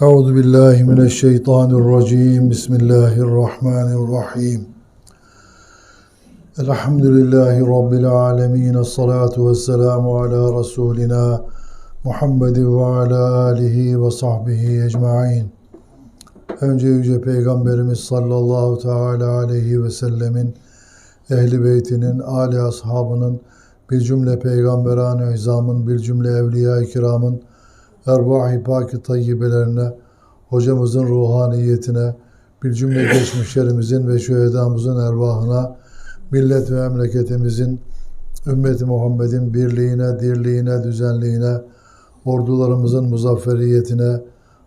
Euzu billahi mineşşeytanirracim. Bismillahirrahmanirrahim. Elhamdülillahi rabbil alamin. Essalatu vesselamu ala rasulina Muhammed ve ala alihi ve sahbihi ecmaîn. Önce yüce peygamberimiz sallallahu teala aleyhi ve sellemin ehli beytinin, âli ashabının, bir cümle peygamberan-ı izamın, bir cümle evliya-i kiramın, ervah-ı pak-ı tayyibelerine, hocamızın ruhaniyetine, bir cümle geçmişlerimizin ve şühedamızın ervahına, millet ve memleketimizin, ümmeti Muhammed'in birliğine, dirliğine, düzenliğine, ordularımızın muzafferiyetine,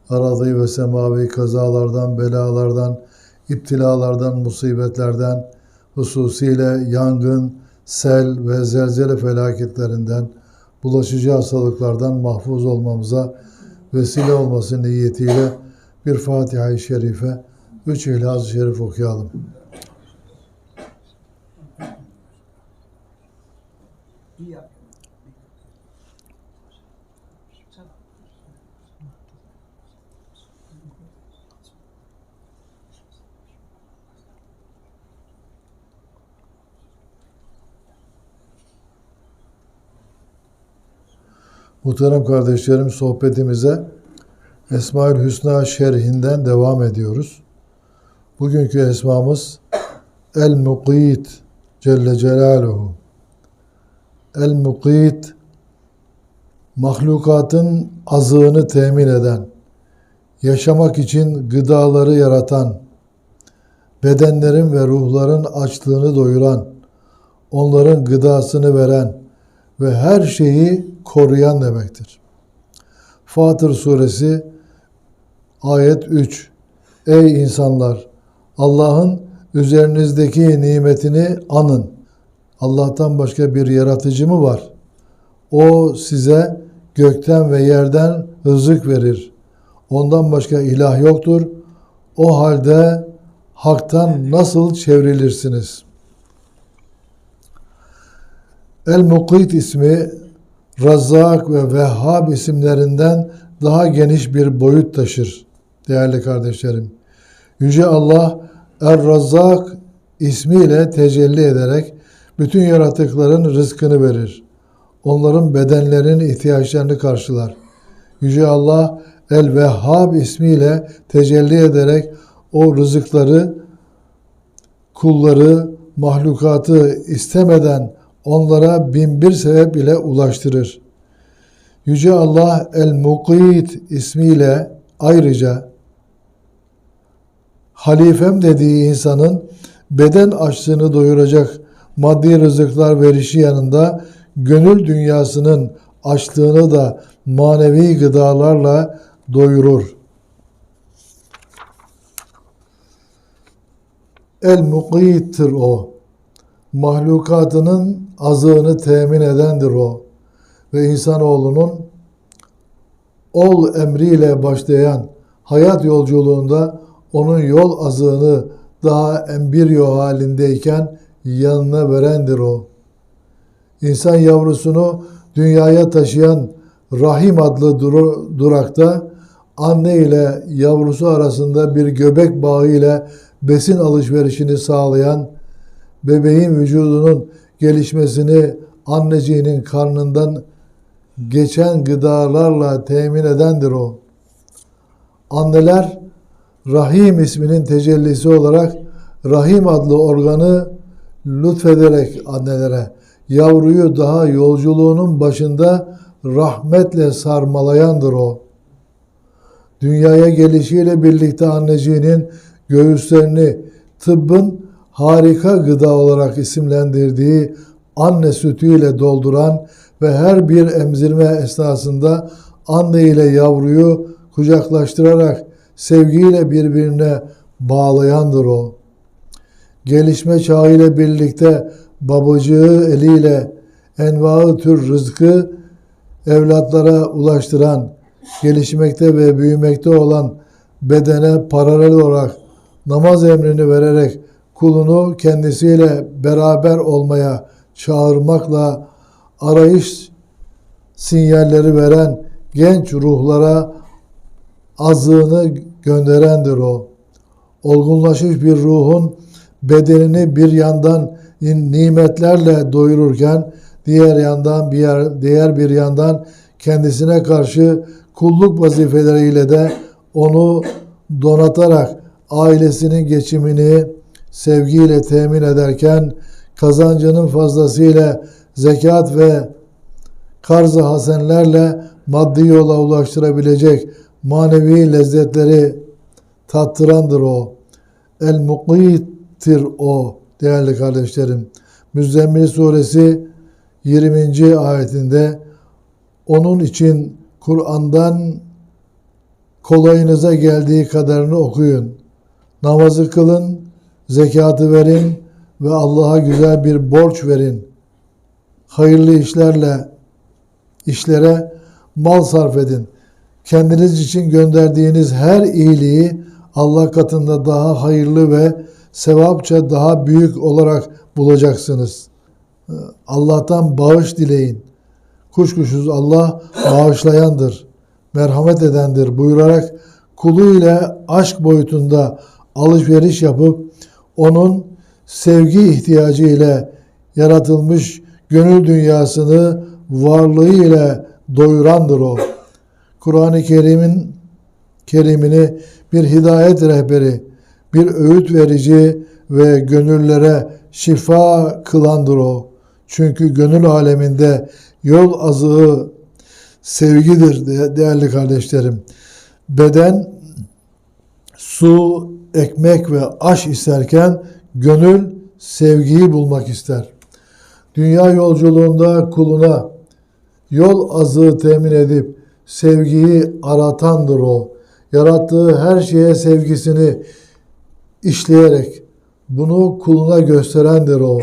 arazi ve semavi kazalardan, belalardan, iptilalardan, musibetlerden, hususiyle yangın, sel ve zelzele felaketlerinden, bulaşıcı hastalıklardan mahfuz olmamıza vesile olması niyetiyle bir Fatiha-i Şerife, üç İhlas-ı Şerif okuyalım. Muhterem kardeşlerim sohbetimize Esmaül Hüsna şerhinden devam ediyoruz. Bugünkü esmamız El Mukit Celle Celaluhu. El Mukit mahlukatın azığını temin eden, yaşamak için gıdaları yaratan, bedenlerin ve ruhların açlığını doyuran, onların gıdasını veren ve her şeyi koruyan demektir. Fatır suresi ayet 3 Ey insanlar! Allah'ın üzerinizdeki nimetini anın. Allah'tan başka bir yaratıcı mı var? O size gökten ve yerden rızık verir. Ondan başka ilah yoktur. O halde haktan nasıl çevrilirsiniz? El-Mukit ismi Razzak ve Vehhab isimlerinden daha geniş bir boyut taşır değerli kardeşlerim. Yüce Allah Er-Razzak ismiyle tecelli ederek bütün yaratıkların rızkını verir. Onların bedenlerinin ihtiyaçlarını karşılar. Yüce Allah El-Vehhab ismiyle tecelli ederek o rızıkları kulları, mahlukatı istemeden onlara binbir sebep ile ulaştırır. Yüce Allah El-Mukit ismiyle ayrıca halifem dediği insanın beden açlığını doyuracak maddi rızıklar verişi yanında gönül dünyasının açlığını da manevi gıdalarla doyurur. El-Mukit'tir o mahlukatının azığını temin edendir o. Ve insanoğlunun ol emriyle başlayan hayat yolculuğunda onun yol azığını daha embriyo halindeyken yanına verendir o. İnsan yavrusunu dünyaya taşıyan rahim adlı dur durakta anne ile yavrusu arasında bir göbek bağı ile besin alışverişini sağlayan bebeğin vücudunun gelişmesini anneciğinin karnından geçen gıdalarla temin edendir o. Anneler Rahim isminin tecellisi olarak Rahim adlı organı lütfederek annelere yavruyu daha yolculuğunun başında rahmetle sarmalayandır o. Dünyaya gelişiyle birlikte anneciğinin göğüslerini tıbbın harika gıda olarak isimlendirdiği anne sütüyle dolduran ve her bir emzirme esnasında anne ile yavruyu kucaklaştırarak sevgiyle birbirine bağlayandır o. Gelişme çağı ile birlikte babacığı eliyle envaı tür rızkı evlatlara ulaştıran, gelişmekte ve büyümekte olan bedene paralel olarak namaz emrini vererek kulunu kendisiyle beraber olmaya çağırmakla arayış sinyalleri veren genç ruhlara azığını gönderendir o. Olgunlaşmış bir ruhun bedenini bir yandan nimetlerle doyururken diğer yandan bir yer, diğer bir yandan kendisine karşı kulluk vazifeleriyle de onu donatarak ailesinin geçimini sevgiyle temin ederken kazancının fazlasıyla zekat ve karz-ı hasenlerle maddi yola ulaştırabilecek manevi lezzetleri tattırandır o. El mukittir o değerli kardeşlerim. Müzzemmil suresi 20. ayetinde onun için Kur'an'dan kolayınıza geldiği kadarını okuyun. Namazı kılın, zekatı verin ve Allah'a güzel bir borç verin. Hayırlı işlerle işlere mal sarf edin. Kendiniz için gönderdiğiniz her iyiliği Allah katında daha hayırlı ve sevapça daha büyük olarak bulacaksınız. Allah'tan bağış dileyin. Kuşkusuz Allah bağışlayandır, merhamet edendir buyurarak kulu ile aşk boyutunda alışveriş yapıp onun sevgi ihtiyacı ile yaratılmış gönül dünyasını varlığı ile doyurandır o. Kur'an-ı Kerim'in kerimini bir hidayet rehberi, bir öğüt verici ve gönüllere şifa kılandır o. Çünkü gönül aleminde yol azığı sevgidir değerli kardeşlerim. Beden su, ekmek ve aş isterken gönül sevgiyi bulmak ister. Dünya yolculuğunda kuluna yol azığı temin edip sevgiyi aratandır o. Yarattığı her şeye sevgisini işleyerek bunu kuluna gösterendir o.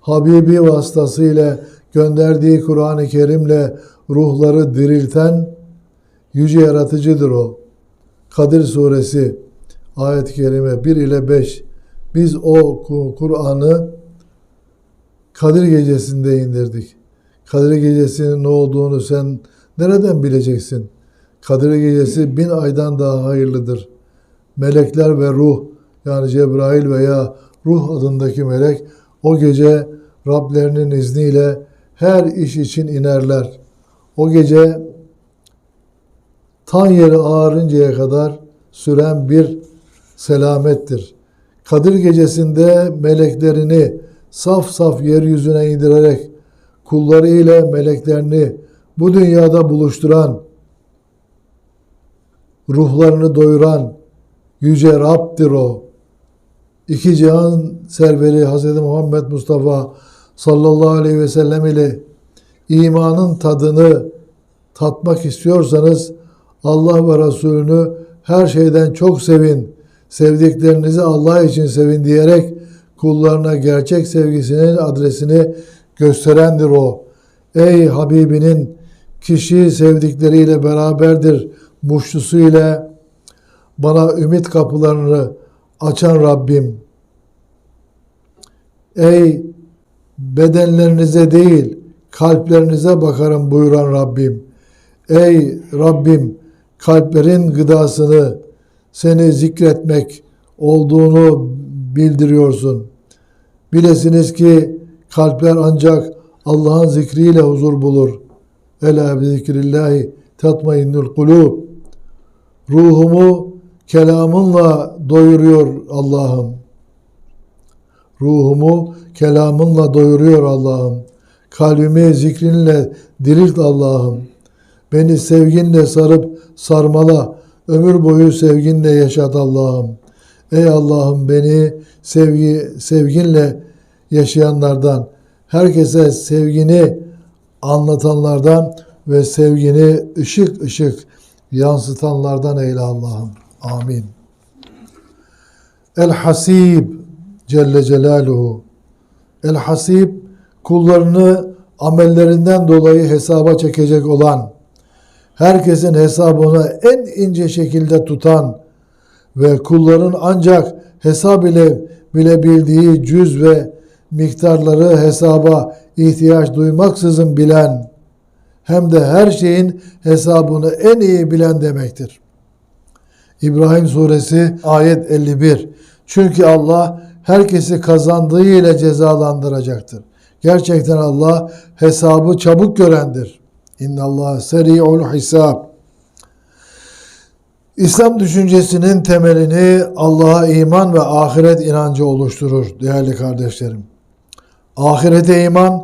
Habibi vasıtasıyla gönderdiği Kur'an-ı Kerim'le ruhları dirilten yüce yaratıcıdır o. Kadir suresi ayet-i kerime 1 ile 5 biz o Kur'an'ı Kadir gecesinde indirdik. Kadir gecesinin ne olduğunu sen nereden bileceksin? Kadir gecesi bin aydan daha hayırlıdır. Melekler ve ruh yani Cebrail veya ruh adındaki melek o gece Rablerinin izniyle her iş için inerler. O gece tan yeri ağarıncaya kadar süren bir selamettir. Kadir gecesinde meleklerini saf saf yeryüzüne indirerek kulları ile meleklerini bu dünyada buluşturan, ruhlarını doyuran yüce Rab'dir o. İki cihan serveri Hz. Muhammed Mustafa sallallahu aleyhi ve sellem ile imanın tadını tatmak istiyorsanız Allah ve Resulünü her şeyden çok sevin. Sevdiklerinizi Allah için sevin diyerek kullarına gerçek sevgisinin adresini gösterendir o. Ey Habibinin kişi sevdikleriyle beraberdir muştusu ile bana ümit kapılarını açan Rabbim. Ey bedenlerinize değil kalplerinize bakarım buyuran Rabbim. Ey Rabbim kalplerin gıdasını seni zikretmek olduğunu bildiriyorsun. Bilesiniz ki kalpler ancak Allah'ın zikriyle huzur bulur. Ela bi zikrillahi tatmainnul kulub. Ruhumu kelamınla doyuruyor Allah'ım. Ruhumu kelamınla doyuruyor Allah'ım. Kalbimi zikrinle dirilt Allah'ım. Beni sevginle sarıp sarmala. Ömür boyu sevginle yaşat Allah'ım. Ey Allah'ım beni sevgi sevginle yaşayanlardan, herkese sevgini anlatanlardan ve sevgini ışık ışık yansıtanlardan eyle Allah'ım. Amin. El Hasib Celle Celaluhu El Hasib kullarını amellerinden dolayı hesaba çekecek olan, herkesin hesabını en ince şekilde tutan ve kulların ancak hesab ile bilebildiği cüz ve miktarları hesaba ihtiyaç duymaksızın bilen, hem de her şeyin hesabını en iyi bilen demektir. İbrahim suresi ayet 51. Çünkü Allah herkesi kazandığı ile cezalandıracaktır. Gerçekten Allah hesabı çabuk görendir. İnna Allah seri'ul hisab. İslam düşüncesinin temelini Allah'a iman ve ahiret inancı oluşturur değerli kardeşlerim. Ahirete iman,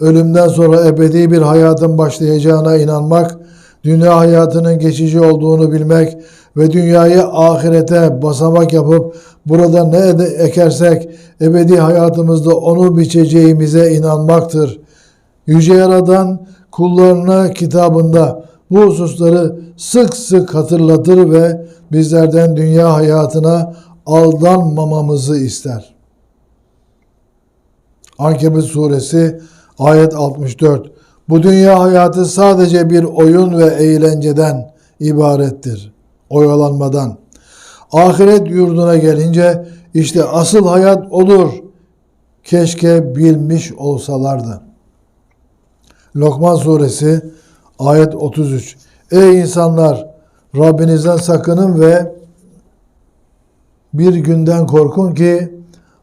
ölümden sonra ebedi bir hayatın başlayacağına inanmak, dünya hayatının geçici olduğunu bilmek ve dünyayı ahirete basamak yapıp burada ne ekersek ebedi hayatımızda onu biçeceğimize inanmaktır. Yüce Yaradan kullarına kitabında bu hususları sık sık hatırlatır ve bizlerden dünya hayatına aldanmamamızı ister. Ankebut suresi ayet 64. Bu dünya hayatı sadece bir oyun ve eğlenceden ibarettir. Oyalanmadan. Ahiret yurduna gelince işte asıl hayat olur. Keşke bilmiş olsalardı. Lokman suresi ayet 33. Ey insanlar Rabbinizden sakının ve bir günden korkun ki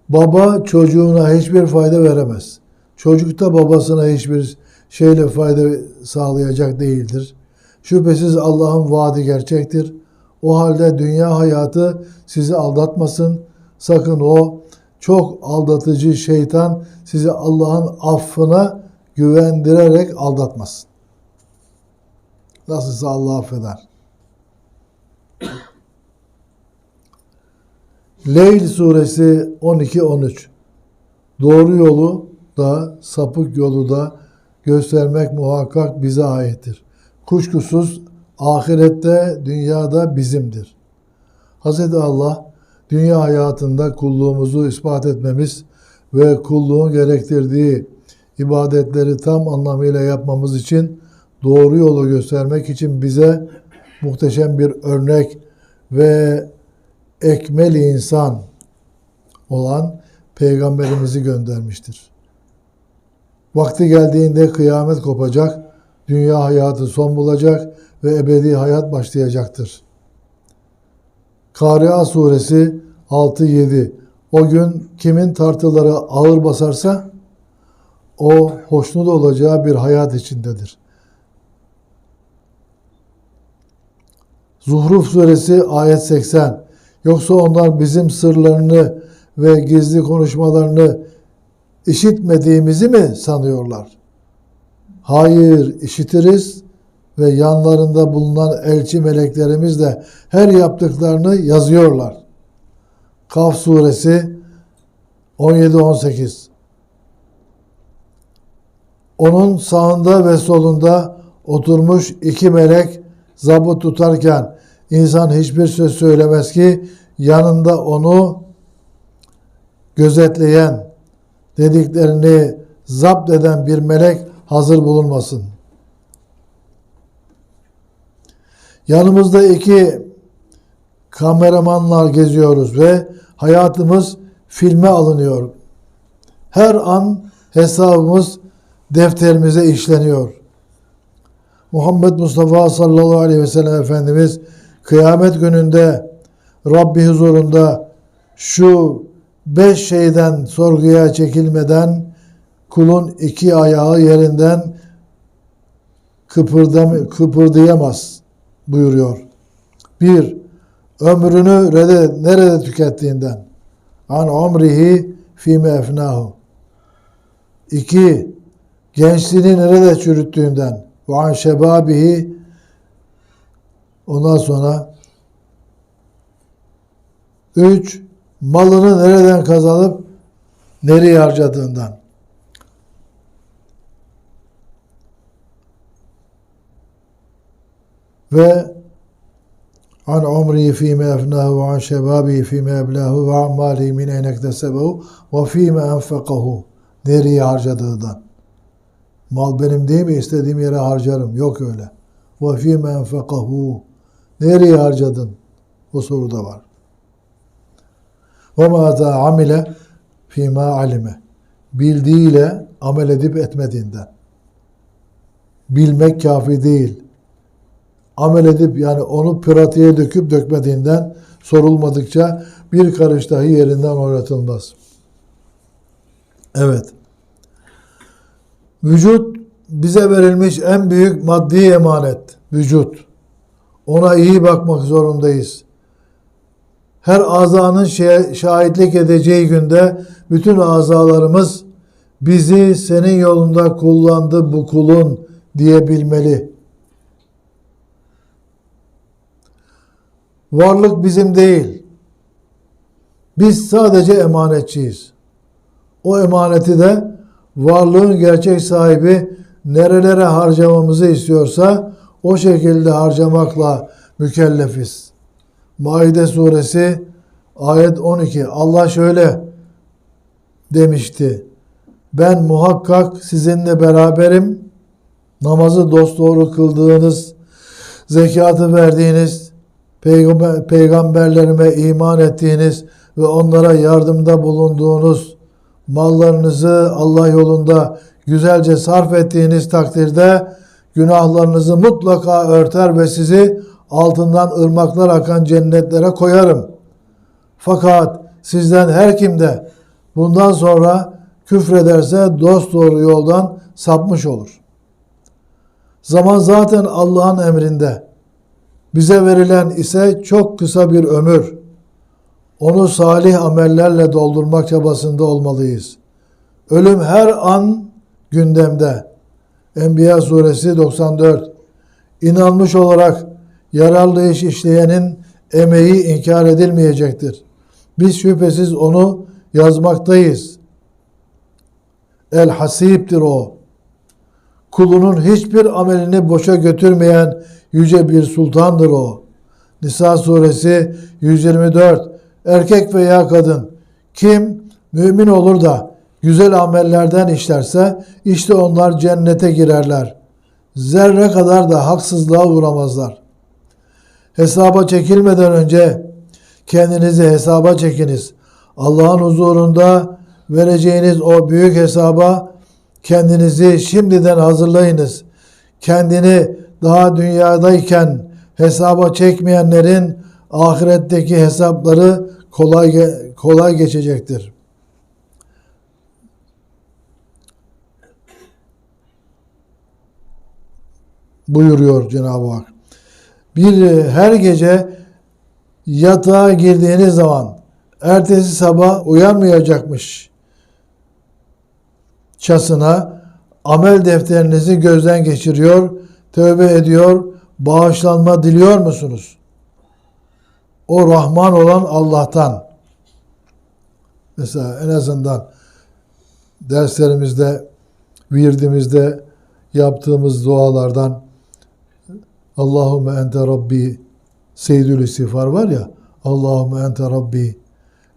baba çocuğuna hiçbir fayda veremez. Çocuk da babasına hiçbir şeyle fayda sağlayacak değildir. Şüphesiz Allah'ın vaadi gerçektir. O halde dünya hayatı sizi aldatmasın. Sakın o çok aldatıcı şeytan sizi Allah'ın affına güvendirerek aldatmasın. Nasılsa Allah affeder. Leyl suresi 12-13 Doğru yolu da sapık yolu da göstermek muhakkak bize aittir. Kuşkusuz ahirette dünyada bizimdir. Hz. Allah dünya hayatında kulluğumuzu ispat etmemiz ve kulluğun gerektirdiği ibadetleri tam anlamıyla yapmamız için doğru yolu göstermek için bize muhteşem bir örnek ve ekmeli insan olan peygamberimizi göndermiştir. Vakti geldiğinde kıyamet kopacak, dünya hayatı son bulacak ve ebedi hayat başlayacaktır. Kari'a suresi 6-7 O gün kimin tartıları ağır basarsa o hoşnut olacağı bir hayat içindedir. Zuhruf suresi ayet 80 Yoksa onlar bizim sırlarını ve gizli konuşmalarını işitmediğimizi mi sanıyorlar? Hayır, işitiriz ve yanlarında bulunan elçi meleklerimiz de her yaptıklarını yazıyorlar. Kaf suresi 17-18 Onun sağında ve solunda oturmuş iki melek zabıt tutarken insan hiçbir söz söylemez ki yanında onu gözetleyen, dediklerini zapt eden bir melek hazır bulunmasın. Yanımızda iki kameramanlar geziyoruz ve hayatımız filme alınıyor. Her an hesabımız defterimize işleniyor. Muhammed Mustafa sallallahu aleyhi ve sellem Efendimiz kıyamet gününde Rabbi huzurunda şu beş şeyden sorguya çekilmeden kulun iki ayağı yerinden kıpırdam kıpırdayamaz buyuruyor. Bir, ömrünü rede, nerede tükettiğinden. An umrihi fîme efnahu. İki, gençliğini nerede çürüttüğünden. Ve an şebabihi ondan sonra üç, malını nereden kazanıp nereye harcadığından. Ve an umri fîme efnahu ve an şebabi fîme eblahu ve an mali min eynektesebehu ve fîme enfekahu nereye harcadığından. Mal benim değil mi? İstediğim yere harcarım. Yok öyle. Fîme enfekahu nereye harcadın? O soru da var. Ve mâzâ amile fîmâ alime. Bildiğiyle amel edip etmediğinden. Bilmek kafi değil. amel edip yani onu pratiğe döküp dökmediğinden sorulmadıkça bir karış dahi yerinden oynatılmaz. Evet. Vücut bize verilmiş en büyük maddi emanet. Vücut. Ona iyi bakmak zorundayız. Her azanın şahitlik edeceği günde bütün azalarımız bizi senin yolunda kullandı bu kulun diyebilmeli. Varlık bizim değil. Biz sadece emanetçiyiz. O emaneti de varlığın gerçek sahibi nerelere harcamamızı istiyorsa o şekilde harcamakla mükellefiz. Maide suresi ayet 12 Allah şöyle demişti. Ben muhakkak sizinle beraberim. Namazı dosdoğru kıldığınız, zekatı verdiğiniz, peygamber, peygamberlerime iman ettiğiniz ve onlara yardımda bulunduğunuz mallarınızı Allah yolunda güzelce sarf ettiğiniz takdirde günahlarınızı mutlaka örter ve sizi altından ırmaklar akan cennetlere koyarım. Fakat sizden her kimde bundan sonra küfrederse dost doğru yoldan sapmış olur. Zaman zaten Allah'ın emrinde. Bize verilen ise çok kısa bir ömür. Onu salih amellerle doldurmak çabasında olmalıyız. Ölüm her an gündemde. Enbiya suresi 94. İnanmış olarak yararlı iş işleyenin emeği inkar edilmeyecektir. Biz şüphesiz onu yazmaktayız. El hasiptir o. Kulunun hiçbir amelini boşa götürmeyen yüce bir sultandır o. Nisa suresi 124 Erkek veya kadın kim mümin olur da güzel amellerden işlerse işte onlar cennete girerler. Zerre kadar da haksızlığa uğramazlar. Hesaba çekilmeden önce kendinizi hesaba çekiniz. Allah'ın huzurunda vereceğiniz o büyük hesaba kendinizi şimdiden hazırlayınız. Kendini daha dünyadayken hesaba çekmeyenlerin ahiretteki hesapları kolay kolay geçecektir. Buyuruyor Cenab-ı Hak. Bir her gece yatağa girdiğiniz zaman ertesi sabah uyanmayacakmış çasına amel defterinizi gözden geçiriyor, tövbe ediyor, bağışlanma diliyor musunuz? O Rahman olan Allah'tan. Mesela en azından derslerimizde, virdimizde yaptığımız dualardan Allahümme ente Rabbi Seyyidül İstiğfar var ya Allahümme ente Rabbi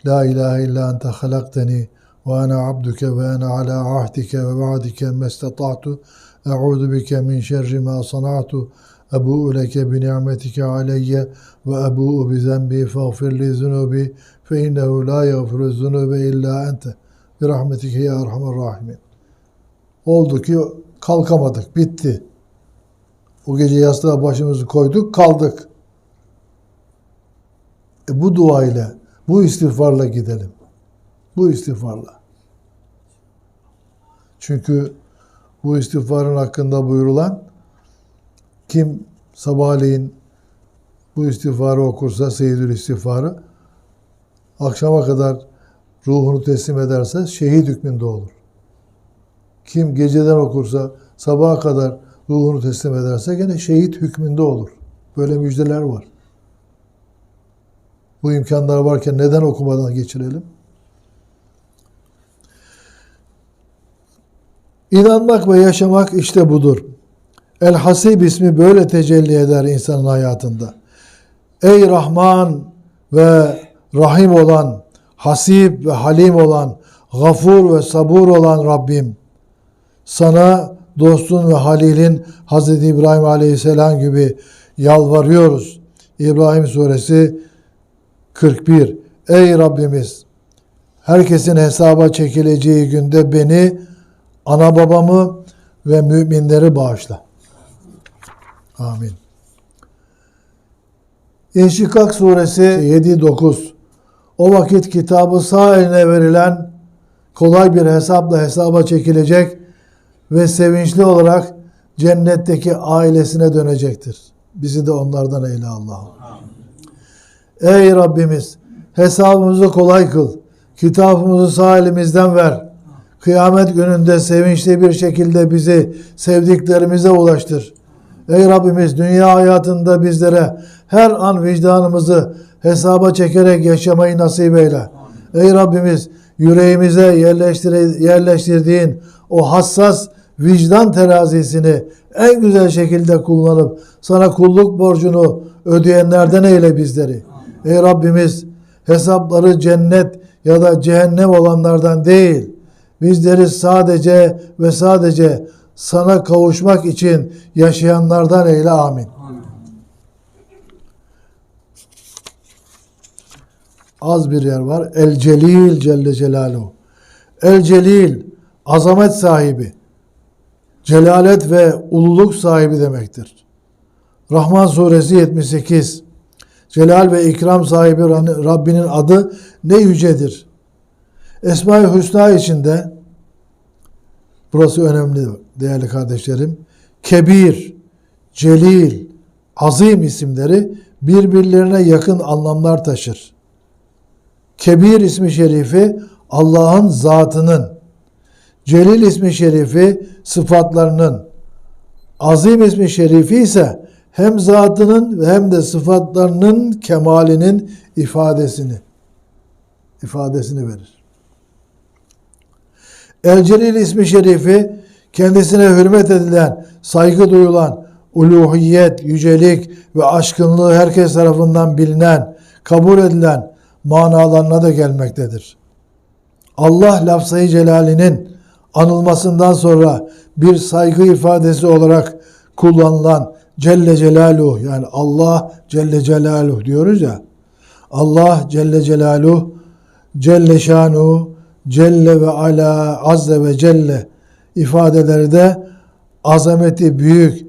La ilahe illa ente halakteni ve ana abduke ve ana ala ahdike ve vaadike mestata'tu e'udu bike min şerri ma sana'tu ebu'u leke bi ni'metike aleyye ve ebu'u bi zenbi fagfir li zunubi fe innehu la yagfiru zunube illa ente bi rahmetike ya erhamer rahimin oldu ki kalkamadık bitti o gece yastığa başımızı koyduk kaldık e bu dua ile, bu istiğfarla gidelim. Bu istiğfarla. Çünkü bu istiğfarın hakkında buyurulan kim sabahleyin bu istiğfarı okursa, seyyidül istiğfarı akşama kadar ruhunu teslim ederse şehit hükmünde olur. Kim geceden okursa sabaha kadar ruhunu teslim ederse gene şehit hükmünde olur. Böyle müjdeler var. Bu imkanlar varken neden okumadan geçirelim? İnanmak ve yaşamak işte budur. El Hasib ismi böyle tecelli eder insanın hayatında. Ey Rahman ve Rahim olan, Hasib ve Halim olan, Gafur ve Sabur olan Rabbim, sana dostun ve Halil'in Hz. İbrahim Aleyhisselam gibi yalvarıyoruz. İbrahim suresi 41. Ey Rabbimiz! Herkesin hesaba çekileceği günde beni, ana babamı ve müminleri bağışla. Amin. İnşikak suresi 7-9 O vakit kitabı sağ eline verilen kolay bir hesapla hesaba çekilecek ve sevinçli olarak cennetteki ailesine dönecektir. Bizi de onlardan eyle Allah'ım. Ey Rabbimiz hesabımızı kolay kıl. Kitabımızı sağ elimizden ver. Kıyamet gününde sevinçli bir şekilde bizi sevdiklerimize ulaştır. Ey Rabbimiz dünya hayatında bizlere her an vicdanımızı hesaba çekerek yaşamayı nasip eyle. Ey Rabbimiz yüreğimize yerleştir yerleştirdiğin o hassas vicdan terazisini en güzel şekilde kullanıp sana kulluk borcunu ödeyenlerden eyle bizleri. Ey Rabbimiz hesapları cennet ya da cehennem olanlardan değil, bizleri sadece ve sadece sana kavuşmak için yaşayanlardan eyle amin. Az bir yer var. El Celil Celle Celaluhu. El Celil azamet sahibi, celalet ve ululuk sahibi demektir. Rahman suresi 78 Celal ve ikram sahibi Rabbinin adı ne yücedir. Esma-i Hüsna içinde burası önemli değerli kardeşlerim. Kebir, Celil, Azim isimleri birbirlerine yakın anlamlar taşır. Kebir ismi şerifi Allah'ın zatının, Celil ismi şerifi sıfatlarının, Azim ismi şerifi ise hem zatının hem de sıfatlarının kemalinin ifadesini ifadesini verir. El Celil ismi şerifi kendisine hürmet edilen, saygı duyulan, uluhiyet, yücelik ve aşkınlığı herkes tarafından bilinen, kabul edilen manalarına da gelmektedir. Allah lafzayı celalinin anılmasından sonra bir saygı ifadesi olarak kullanılan Celle Celaluhu yani Allah Celle Celaluhu diyoruz ya Allah Celle Celaluhu Celle Şanu Celle ve Ala Azze ve Celle ifadeleri de azameti büyük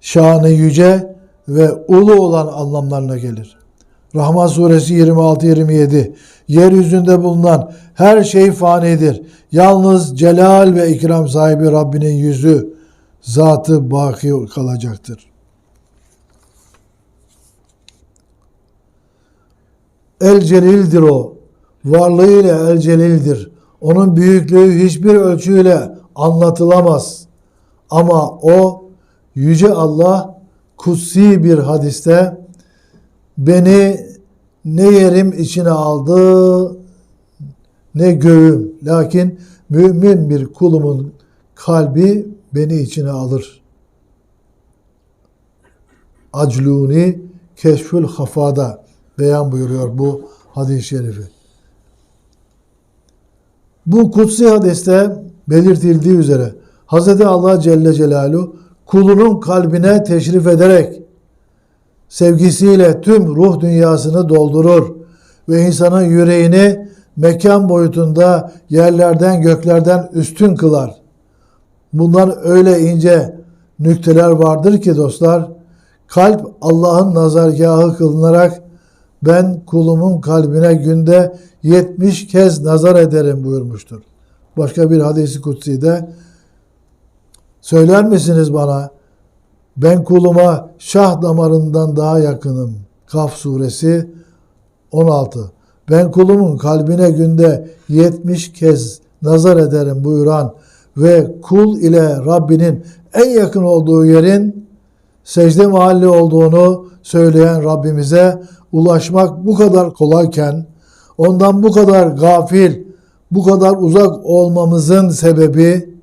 şanı yüce ve ulu olan anlamlarına gelir. Rahman suresi 26-27 Yeryüzünde bulunan her şey fanidir. Yalnız celal ve ikram sahibi Rabbinin yüzü zatı baki kalacaktır. El Celil'dir o. Varlığıyla El Celil'dir. Onun büyüklüğü hiçbir ölçüyle anlatılamaz. Ama o Yüce Allah kutsi bir hadiste beni ne yerim içine aldı ne göğüm. Lakin mümin bir kulumun kalbi beni içine alır. Acluni keşfül hafada beyan buyuruyor bu hadis-i şerifi. Bu kutsi hadiste belirtildiği üzere Hz. Allah Celle Celaluhu kulunun kalbine teşrif ederek sevgisiyle tüm ruh dünyasını doldurur ve insanın yüreğini mekan boyutunda yerlerden göklerden üstün kılar. Bunlar öyle ince nükteler vardır ki dostlar, kalp Allah'ın nazargahı kılınarak ben kulumun kalbine günde 70 kez nazar ederim buyurmuştur. Başka bir hadisi kutsi de söyler misiniz bana ben kuluma şah damarından daha yakınım. Kaf suresi 16. Ben kulumun kalbine günde 70 kez nazar ederim buyuran ve kul ile Rabbinin en yakın olduğu yerin secde mahalli olduğunu söyleyen Rabbimize ulaşmak bu kadar kolayken ondan bu kadar gafil, bu kadar uzak olmamızın sebebi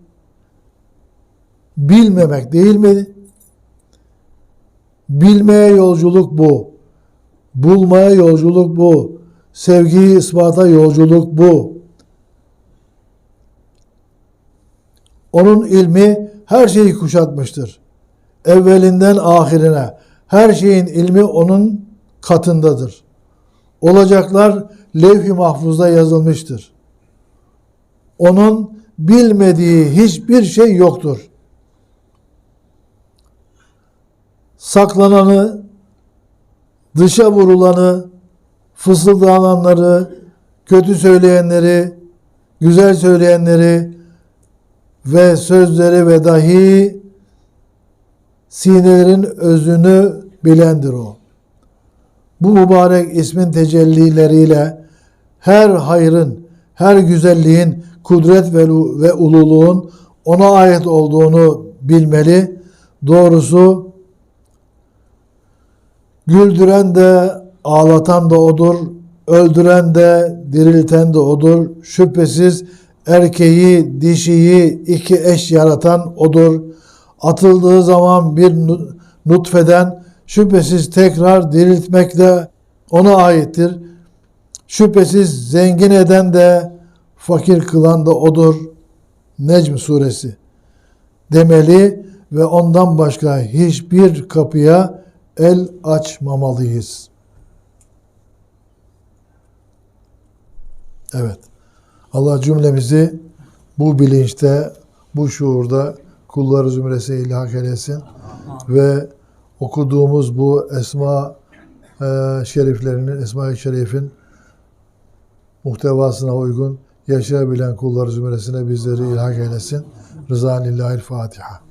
bilmemek değil mi? Bilmeye yolculuk bu. Bulmaya yolculuk bu. Sevgiyi ispata yolculuk bu. Onun ilmi her şeyi kuşatmıştır. Evvelinden ahirine her şeyin ilmi onun katındadır. Olacaklar levh-i mahfuzda yazılmıştır. Onun bilmediği hiçbir şey yoktur. saklananı dışa vurulanı, fısıldananları, kötü söyleyenleri, güzel söyleyenleri ve sözleri ve dahi sinelerin özünü bilendir o. Bu mübarek ismin tecellileriyle her hayrın, her güzelliğin, kudret ve, ve ululuğun ona ait olduğunu bilmeli. Doğrusu güldüren de ağlatan da odur, öldüren de dirilten de odur. Şüphesiz erkeği, dişiyi iki eş yaratan odur. Atıldığı zaman bir nu- nutfeden şüphesiz tekrar diriltmek de ona aittir. Şüphesiz zengin eden de fakir kılan da odur. Necm suresi demeli ve ondan başka hiçbir kapıya el açmamalıyız. Evet. Allah cümlemizi bu bilinçte, bu şuurda kulları zümresi ilhak eylesin ve okuduğumuz bu esma e, şeriflerinin, esma-i şerifin muhtevasına uygun yaşayabilen kulları zümresine bizleri ilhak eylesin. Rızan illahil Fatiha.